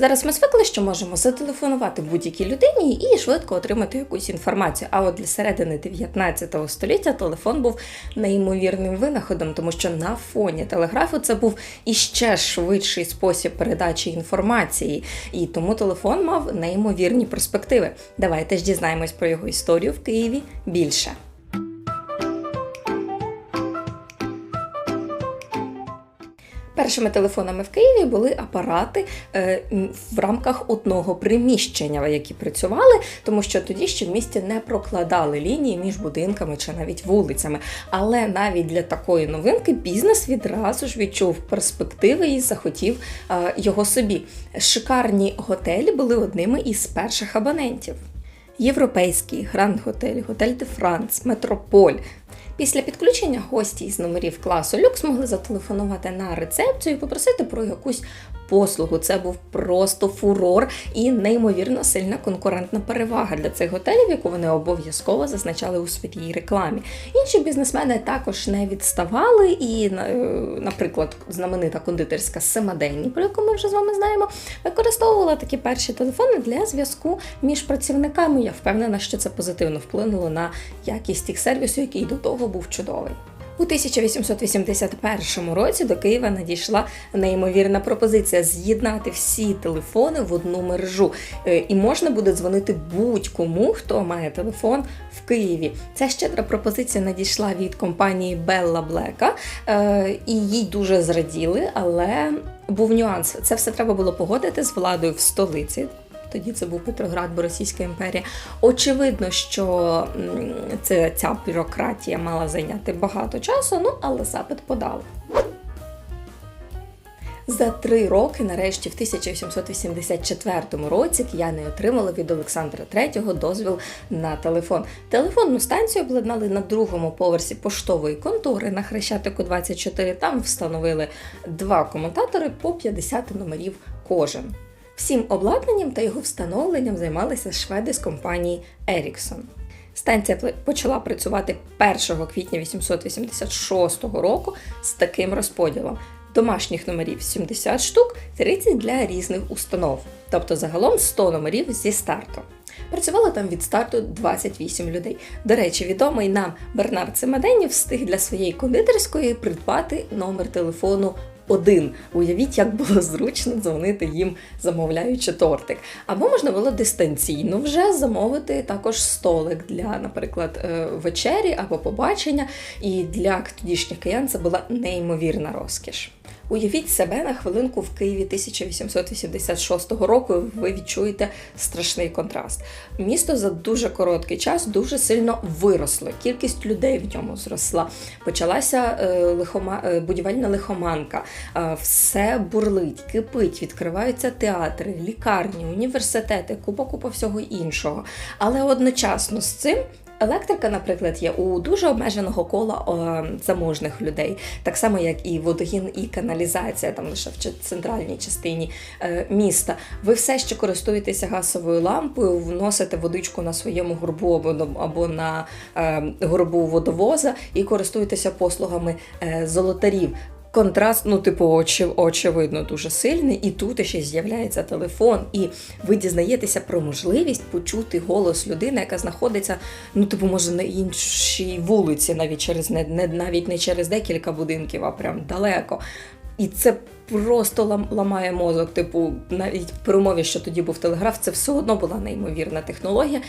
Зараз ми звикли, що можемо зателефонувати будь-якій людині і швидко отримати якусь інформацію. А от для середини 19 століття телефон був неймовірним винаходом, тому що на фоні телеграфу це був іще швидший спосіб передачі інформації, і тому телефон мав неймовірні перспективи. Давайте ж дізнаємось про його історію в Києві більше. Першими телефонами в Києві були апарати е, в рамках одного приміщення, які працювали, тому що тоді ще в місті не прокладали лінії між будинками чи навіть вулицями. Але навіть для такої новинки бізнес відразу ж відчув перспективи і захотів е, його собі. Шикарні готелі були одними із перших абонентів. Європейський, Гранд Готель, де Франц, Метрополь. Після підключення гості із номерів класу люкс могли зателефонувати на рецепцію і попросити про якусь послугу. Це був просто фурор і неймовірно сильна конкурентна перевага для цих готелів, яку вони обов'язково зазначали у своїй рекламі. Інші бізнесмени також не відставали, і, е, наприклад, знаменита кондитерська Семаденні, про яку ми вже з вами знаємо, використовувала такі перші телефони для зв'язку між працівниками. Я впевнена, що це позитивно вплинуло на якість їх сервісу, який до того був чудовий. У 1881 році до Києва надійшла неймовірна пропозиція з'єднати всі телефони в одну мережу. Е, І можна буде дзвонити будь-кому, хто має телефон в Києві. Ця щедра пропозиція надійшла від компанії Белла Блека, і їй дуже зраділи, але був нюанс. Це все треба було погодити з владою в столиці. Тоді це був Петроград, бо Російська імперія. Очевидно, що це, ця бюрократія мала зайняти багато часу, ну але запит подали. За три роки, нарешті, в 1884 році кияни отримали від Олександра III дозвіл на телефон. Телефонну станцію обладнали на другому поверсі поштової контори на Хрещатику 24. Там встановили два комутатори по 50 номерів кожен. Всім обладнанням та його встановленням займалися шведи з компанії Ericsson. Станція почала працювати 1 квітня 886 року з таким розподілом: домашніх номерів 70 штук, 30 для різних установ, тобто загалом 100 номерів зі старту. Працювало там від старту 28 людей. До речі, відомий нам Бернард Семаденів встиг для своєї кондитерської придбати номер телефону один. Уявіть, як було зручно дзвонити їм, замовляючи тортик. Або можна було дистанційно вже замовити також столик для, наприклад, е, вечері або побачення. І для тодішніх киян це була неймовірна розкіш. Уявіть себе на хвилинку в Києві 1886 року. і Ви відчуєте страшний контраст. Місто за дуже короткий час дуже сильно виросло. Кількість людей в ньому зросла. Почалася е, лихома, е, будівельна лихоманка. Е, все бурлить, кипить, відкриваються театри, лікарні, університети, купа купа всього іншого. Але одночасно з цим. Електрика, наприклад, є у дуже обмеженого кола о, заможних людей, так само як і водогін і каналізація, там лише в центральній частині е, міста. Ви все ще користуєтеся газовою лампою, вносите водичку на своєму горбу або, або на е, горбу водовоза і користуєтеся послугами е, золотарів. Контраст, ну, типу, очі, очевидно, дуже сильний, і тут ще з'являється телефон, і ви дізнаєтеся про можливість почути голос людини, яка знаходиться, ну, типу, може, на іншій вулиці, навіть через не, не навіть не через декілька будинків, а прям далеко. І це просто ламає мозок. Типу, навіть при умові, що тоді був телеграф, це все одно була неймовірна технологія.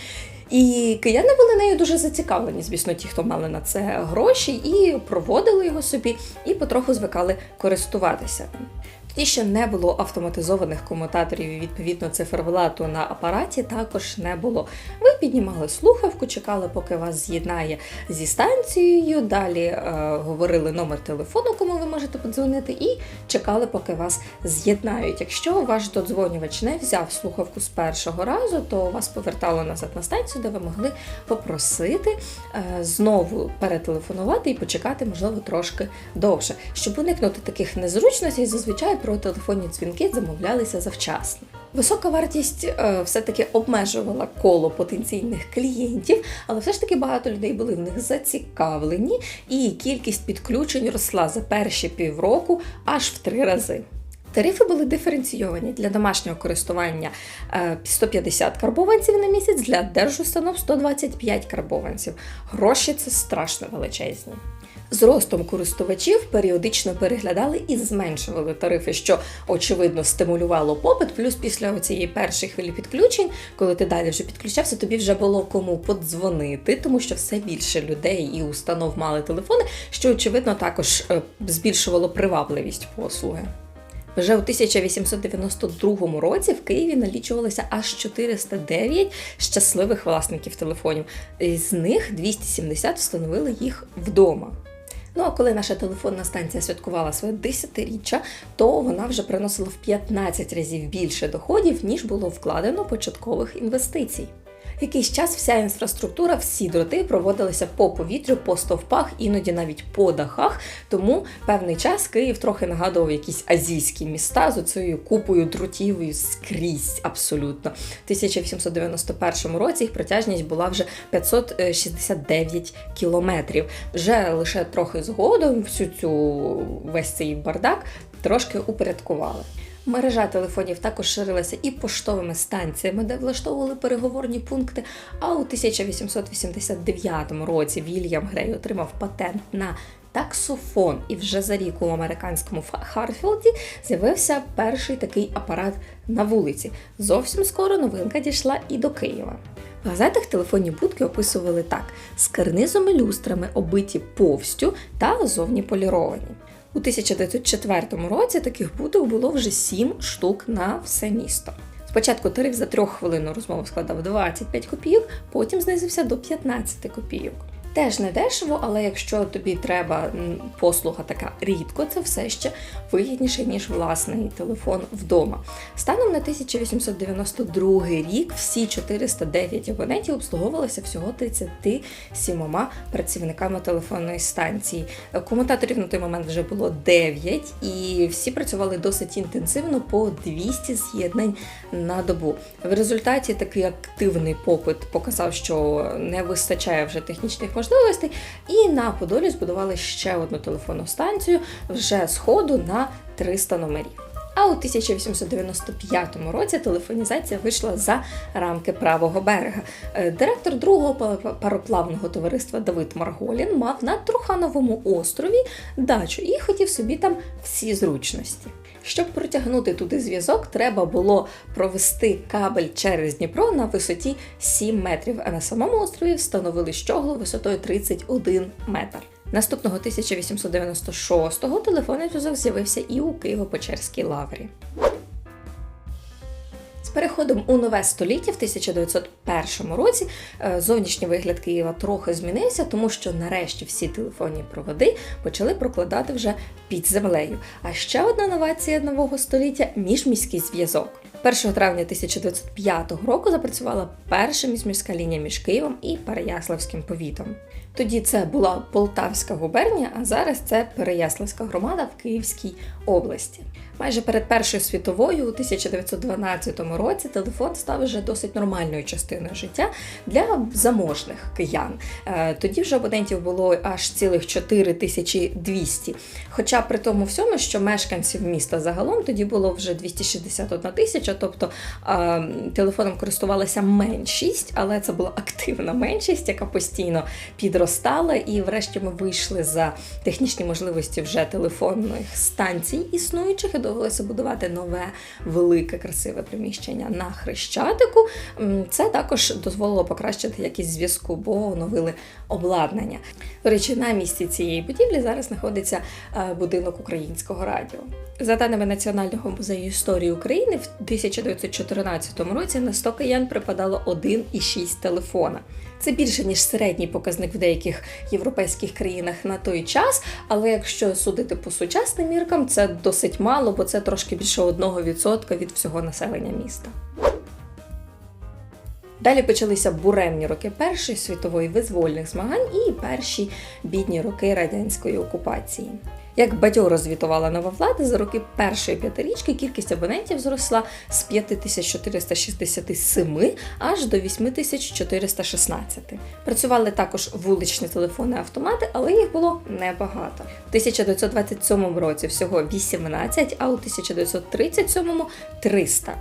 І кияни були нею дуже зацікавлені, звісно, ті, хто мали на це гроші, і проводили його собі, і потроху звикали користуватися. Тоді ще не було автоматизованих комутаторів і відповідно циферблату на апараті також не було. Ви піднімали слухавку, чекали, поки вас з'єднає зі станцією. Далі е, говорили номер телефону, кому ви можете подзвонити, і чекали, поки вас з'єднають. Якщо ваш додзвонювач не взяв слухавку з першого разу, то вас повертало назад на станцію, де ви могли попросити е, знову перетелефонувати і почекати, можливо, трошки довше. Щоб уникнути таких незручностей, зазвичай про телефонні дзвінки замовлялися завчасно. Висока вартість е, все-таки обмежувала коло потенційних клієнтів, але все ж таки багато людей були в них зацікавлені, і кількість підключень росла за перші півроку аж в три рази. Тарифи були диференційовані для домашнього користування е, 150 карбованців на місяць, для держустанов 125 карбованців. Гроші це страшно величезні. З ростом користувачів періодично переглядали і зменшували тарифи, що очевидно стимулювало попит. Плюс після цієї першої хвилі підключень, коли ти далі вже підключався, тобі вже було кому подзвонити, тому що все більше людей і установ мали телефони, що очевидно також е, збільшувало привабливість послуги. Вже у 1892 році в Києві налічувалося аж 409 щасливих власників телефонів. З них 270 встановили їх вдома. Ну а коли наша телефонна станція святкувала своє десятиріччя, то вона вже приносила в 15 разів більше доходів, ніж було вкладено початкових інвестицій. Якийсь час вся інфраструктура, всі дроти проводилися по повітрю, по стовпах, іноді навіть по дахах. Тому певний час Київ трохи нагадував якісь азійські міста з оцією купою дротів скрізь абсолютно. В 1891 році їх протяжність була вже 569 кілометрів. Вже лише трохи згодом всю цю весь цей бардак трошки упорядкували. Мережа телефонів також ширилася і поштовими станціями, де влаштовували переговорні пункти. А у 1889 році Вільям Грей отримав патент на таксофон, і вже за рік у американському Харфілді з'явився перший такий апарат на вулиці. Зовсім скоро новинка дійшла і до Києва. В газетах телефонні будки описували так: з карнизом і люстрами обиті повстю та зовні поліровані. У 1904 році таких будок було вже 7 штук на все місто. Спочатку тариф за трьоххвилинну розмову складав 25 копійок, потім знизився до 15 копійок. Теж не дешево, але якщо тобі треба послуга така рідко, це все ще вигідніше, ніж власний телефон вдома. Станом на 1892 рік всі 409 абонентів обслуговувалися всього 37 працівниками телефонної станції. Комутаторів на той момент вже було 9, і всі працювали досить інтенсивно по 200 з'єднань на добу. В результаті такий активний попит показав, що не вистачає вже технічних можливостей, і на Подолі збудували ще одну телефонну станцію вже з ходу на 300 номерів. А у 1895 році телефонізація вийшла за рамки правого берега. Е, Директор другого пароплавного товариства Давид Марголін мав на Трухановому острові дачу і хотів собі там всі зручності. Щоб протягнути туди зв'язок, треба було провести кабель через Дніпро на висоті 7 метрів, а на самому острові встановили щоглу висотою 31 метр. Наступного 1896-го телефонний зв'язок з'явився і у Києво-Печерській лаврі. Переходом у нове століття в 1901 році е, зовнішній вигляд Києва трохи змінився, тому що нарешті всі телефонні проводи почали прокладати вже під землею. А ще одна новація нового століття міжміський зв'язок. 1 травня 1905 року запрацювала перша міжміська лінія між Києвом і Переяславським повітом. Тоді це була Полтавська губернія, а зараз це Переяславська громада в Київській області. Майже перед Першою світовою у 1912 році телефон став вже досить нормальною частиною життя для заможних киян. Е, Тоді вже абонентів було аж цілих 4200. Хоча при тому всьому, що мешканців міста загалом тоді було вже 261 тисяча, тобто е, телефоном користувалася меншість, але це була активна меншість, яка постійно підростала. І врешті ми вийшли за технічні можливості вже телефонних станцій існуючих і довелося будувати нове велике красиве приміщення на Хрещатику. Це також дозволило покращити якість зв'язку, бо оновили обладнання. До речі, на місці цієї будівлі зараз знаходиться е, будинок українського радіо. За даними Національного музею історії України, в 1914 році на 100 киян припадало 1,6 телефона. Це більше ніж середній показник в деяких європейських країнах на той час, але якщо судити по сучасним міркам, це досить мало, бо це трошки більше 1% від всього населення міста. Далі почалися буремні роки Першої світової визвольних змагань і перші бідні роки радянської окупації. Як бадьоро звітувала нова влада, за роки першої п'ятирічки кількість абонентів зросла з 5467 аж до 8416. Працювали також вуличні телефони автомати, але їх було небагато. В 1927 році всього 18, а у 1937 300.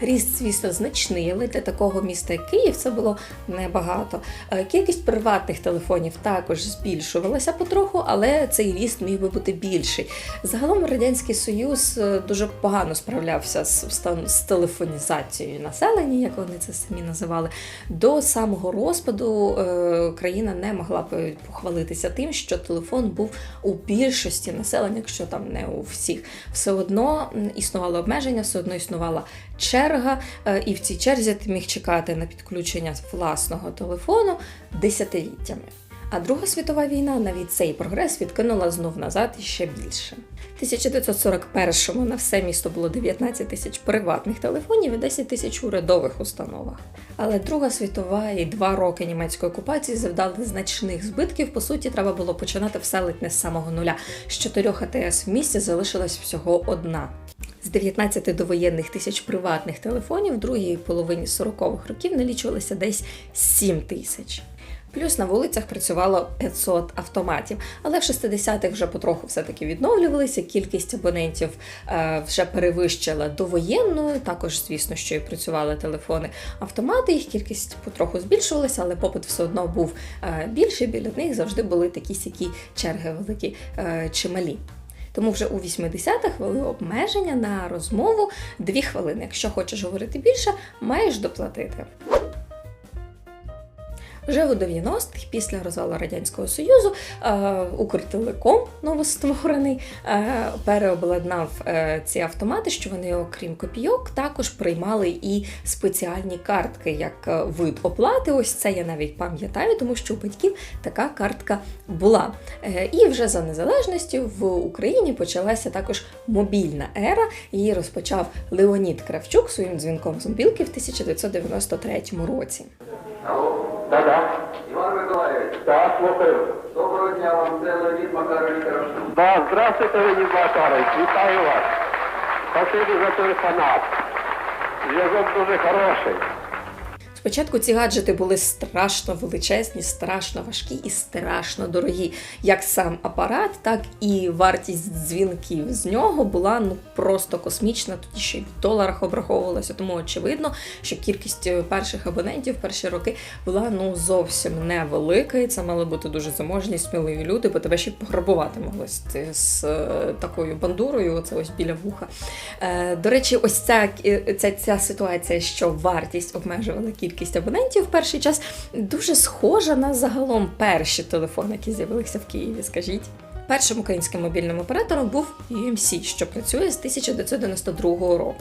Ріст, звісно, значний, але для такого міста, як Київ, це було небагато. Е, Кількість приватних телефонів також збільшувалася потроху, але цей ріст міг би бути більший. Загалом Радянський Союз е, дуже погано справлявся з, з телефонізацією населення, як вони це самі називали. До самого розпаду е, країна не могла б похвалитися тим, що телефон був у більшості населення, якщо там не у всіх. Все одно існувало обмеження, все одно існувала черга, е, і в цій черзі ти міг чекати на підключення власного телефону десятиліттями. А Друга світова війна навіть цей прогрес відкинула знов назад і ще більше. В 1941-му на все місто було 19 тисяч приватних телефонів і 10 тисяч урядових установах. Але Друга світова і два роки німецької окупації завдали значних збитків. По суті, треба було починати все ледь не з самого нуля. З чотирьох АТС в місті залишилась всього одна. З 19 довоєнних тисяч приватних телефонів в другій половині 40-х років налічувалося десь 7 тисяч. Плюс на вулицях працювало 500 автоматів, але в 60-х вже потроху все-таки відновлювалися. Кількість абонентів е, вже перевищила довоєнну. Також, звісно, що і працювали телефони автомати. Їх кількість потроху збільшувалася, але попит все одно був е, більший. Біля них завжди були такі сякі черги великі е, чималі. Тому вже у 80-х ввели обмеження на розмову 2 хвилини. Якщо хочеш говорити більше, маєш доплатити. Вже у 90-х, після розвалу Радянського Союзу, е, Укртелеком новостворений е, переобладнав е, ці автомати, що вони, окрім копійок, також приймали і спеціальні картки як вид оплати. Ось це я навіть пам'ятаю, тому що у батьків така картка була. І вже за незалежністю в Україні почалася також мобільна ера. Її розпочав Леонід Кравчук своїм дзвінком з мобілки в 1993 році. Да-да. Іван Миколаївич, Так, слухаю. доброго дня вам, це Леонід Макарович Кравчук. Да, здравствуйте, Леонід Макарович, вітаю вас. Спасибі за телефонат. Зв'язок дуже хороший. Спочатку ці гаджети були страшно величезні, страшно важкі і страшно дорогі. Як сам апарат, так і вартість дзвінків з нього була ну просто космічна. Тоді ще й в доларах обраховувалося. Тому очевидно, що кількість е, перших абонентів в перші роки була ну зовсім невелика. І це мали бути дуже заможні, сміливі люди, бо тебе ще пограбувати могли з, е, такою бандурою. Оце ось біля вуха. Е, до речі, ось ця, ця, ця ситуація, що вартість обмежувала кількість абонентів в перший час, дуже схожа на загалом перші телефони, які з'явилися в Києві. Скажіть. Першим українським мобільним оператором був UMC, що працює з 1992 року.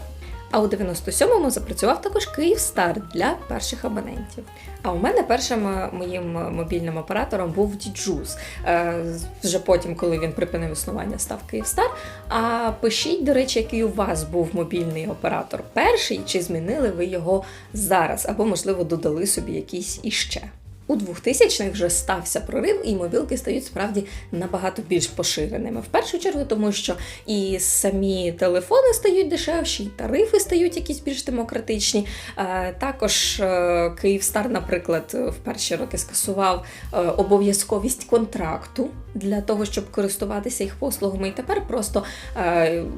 А у 97-му запрацював також Київстар для перших абонентів. А у мене першим е, моїм е, мобільним оператором був Діджуз. Е, Вже потім, коли він припинив існування, став Київстар. А пишіть, до речі, який у вас був мобільний оператор перший, чи змінили ви його зараз, або, можливо, додали собі якийсь іще. У 2000-х вже стався прорив, і мобілки стають справді набагато більш поширеними. В першу чергу, тому що і самі телефони стають дешевші, і тарифи стають якісь більш демократичні. Е, Також е, Київстар, наприклад, в перші роки скасував е, обов'язковість контракту для того, щоб користуватися їх послугами, і тепер просто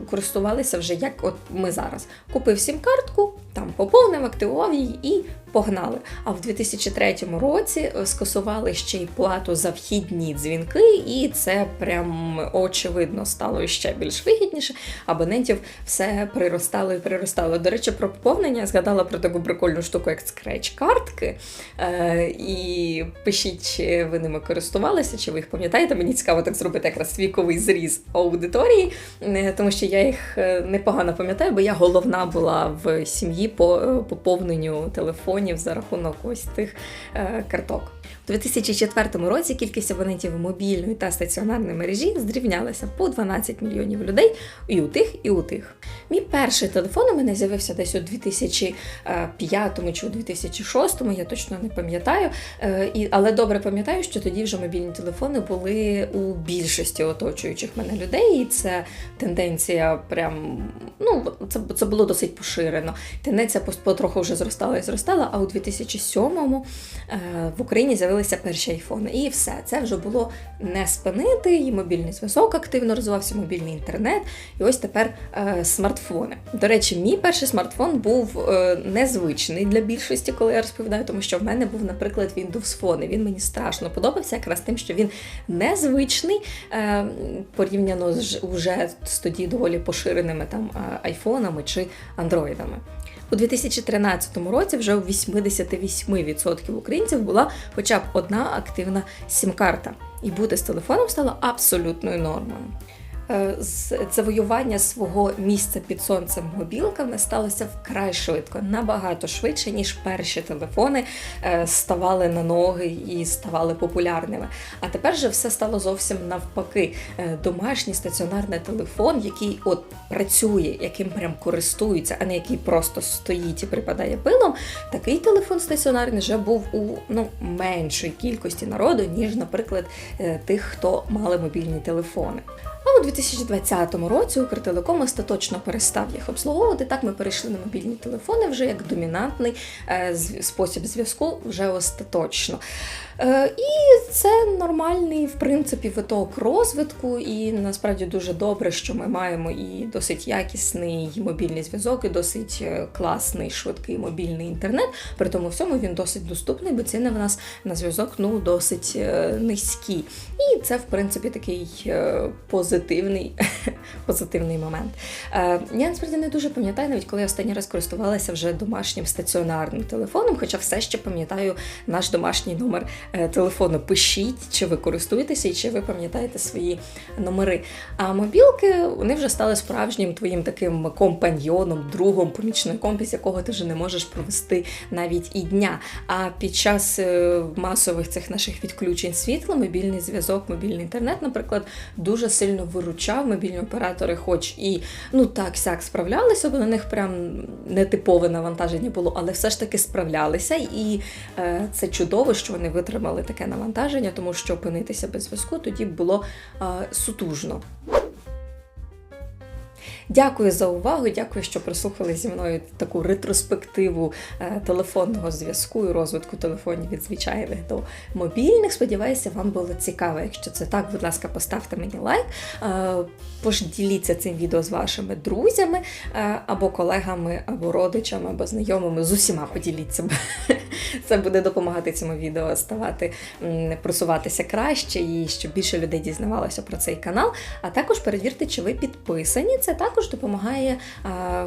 користувалися вже як от ми зараз. Купив сім-картку, там поповнив, активував її і погнали. А в 2003 році е, скасували ще й плату за вхідні дзвінки, і це прям очевидно стало ще більш вигідніше. Абонентів все приростало і приростало. До речі, про поповнення я згадала про таку прикольну штуку, як скреч-картки. Е, і пишіть, чи ви ними користувалися, чи ви їх пам'ятаєте. Мені цікаво так зробити якраз віковий зріз аудиторії, е, тому що я їх е, непогано пам'ятаю, бо я головна була в сім'ї по поповненню телефонів за рахунок ось тих е, карток. У 2004 році кількість абонентів мобільної та стаціонарної мережі зрівнялася по 12 мільйонів людей і у тих, і у тих. Мій перший телефон у мене з'явився десь у 2005 чи у 2006, я точно не пам'ятаю. Е, але добре пам'ятаю, що тоді вже мобільні телефони були у більшості оточуючих мене людей, і це тенденція прям ну це, це було досить поширено. Тенденція потроху вже зростала і зростала. А у 2007-му е, в Україні з'явилися перші айфони. І все це вже було не спинити. І мобільний зв'язок активно розвивався, мобільний інтернет. І ось тепер е, смартфони. До речі, мій перший смартфон був е, незвичний для більшості, коли я розповідаю, тому що в мене був, наприклад, Windows Phone. І він мені страшно подобався, якраз тим, що він незвичний е, порівняно з уже з тоді доволі поширеними там е, айфонами чи андроїдами. У 2013 році вже у 88% українців була хоча б одна активна сім-карта, і бути з телефоном стало абсолютною нормою. Е, Завоювання свого місця під сонцем мобілками сталося вкрай швидко, набагато швидше, ніж перші телефони е, ставали на ноги і ставали популярними. А тепер же все стало зовсім навпаки. Е, Домашній стаціонарний телефон, який от працює, яким прям користуються, а не який просто стоїть і припадає пилом. Такий телефон стаціонарний вже був у ну меншій кількості народу, ніж, наприклад, тих, хто мали мобільні телефони. А у 2020 році Укртелеком остаточно перестав їх обслуговувати. Так ми перейшли на мобільні телефони вже як домінантний е, спосіб зв'язку вже остаточно. Е, і це нормальний, в принципі, виток розвитку, і насправді дуже добре, що ми маємо і досить якісний мобільний зв'язок, і досить е, класний, швидкий мобільний інтернет. При тому всьому він досить доступний, бо ціни в нас на зв'язок ну досить низькі. І це, в принципі, такий е, позитивний, позитивний момент. Е, я насправді не дуже пам'ятаю, навіть коли я останній раз користувалася вже домашнім стаціонарним телефоном, хоча все ще пам'ятаю наш домашній номер е, телефону. Пишіть, чи ви користуєтеся і чи ви пам'ятаєте свої номери. А мобілки вони вже стали справжнім твоїм таким компаньйоном, другом, помічником, без якого ти вже не можеш провести навіть і дня. А під час е, масових цих наших відключень світла, мобільний зв'язок, мобільний інтернет, наприклад, дуже сильно виручав. Мобільні оператори, хоч і ну так сяк справлялися, бо на них прям нетипове навантаження було, але все ж таки справлялися. І е, це чудово, що вони витримали таке навантаження, тому що опинитися без зв'язку тоді було е, сутужно. Дякую за увагу. Дякую, що прослухали зі мною таку ретроспективу е, телефонного зв'язку і розвитку телефонів від звичайних до мобільних. Сподіваюся, вам було цікаво. Якщо це так, будь ласка, поставте мені лайк. Е, Поділіться цим відео з вашими друзями е, або колегами, або родичами, або знайомими. З усіма поділіться. Це буде допомагати цьому відео ставати просуватися краще і щоб більше людей дізнавалося про цей канал. А також перевірте, чи ви підписані. Це також допомагає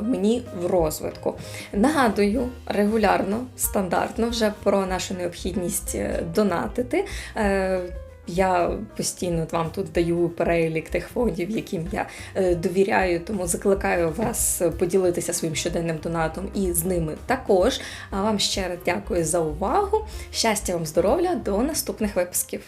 мені в розвитку. Нагадую регулярно, стандартно вже про нашу необхідність е, донатити. Е, я постійно вам тут даю перелік тих фондів, яким я е, довіряю, тому закликаю вас поділитися своїм щоденним донатом і з ними також. А вам ще раз дякую за увагу. Щастя вам, здоров'я, до наступних випусків.